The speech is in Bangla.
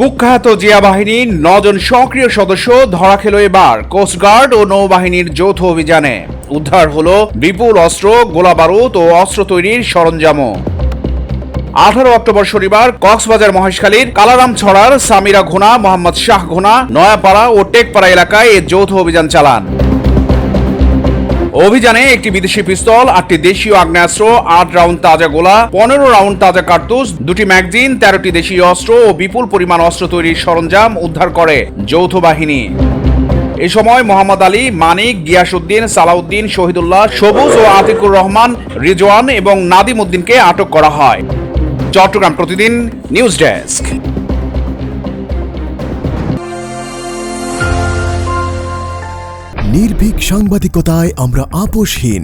কুখ্যাত জিয়া বাহিনীর নজন সক্রিয় সদস্য ধরা খেল এবার কোস্টগার্ড ও নৌবাহিনীর যৌথ অভিযানে। উদ্ধার হল বিপুল অস্ত্র গোলাবারুদ ও অস্ত্র তৈরির সরঞ্জামও। আঠারো অক্টোবর শনিবার কক্সবাজার মহেশখালীর কালারাম ছড়ার সামিরা ঘোনা, মোহাম্মদ শাহ ঘোনা, নয়াপাড়া ও টেকপাড়া এলাকায় এ যৌথ অভিযান চালান। অভিযানে একটি বিদেশি পিস্তল, আটটি দেশীয় আগ্নেয়াস্ত্র, আট রাউন্ড তাজা গোলা, পনেরো রাউন্ড তাজা কার্তুস দুটি ম্যাগজিন, তেরোটি দেশীয় অস্ত্র ও বিপুল পরিমাণ অস্ত্র তৈরির সরঞ্জাম উদ্ধার করে যৌথ বাহিনী। এ সময় মোহাম্মদ আলী, মানিক, গিয়াসউদ্দিন, সালাউদ্দিন, শহীদুল্লাহ, সবুজ ও আতিকুর রহমান, রিজওয়ান এবং নাদিম উদ্দিনকে আটক করা হয়। চট্টগ্রাম প্রতিদিন নিউজ ডেস্ক। নির্ভীক সাংবাদিকতায় আমরা আপোষহীন।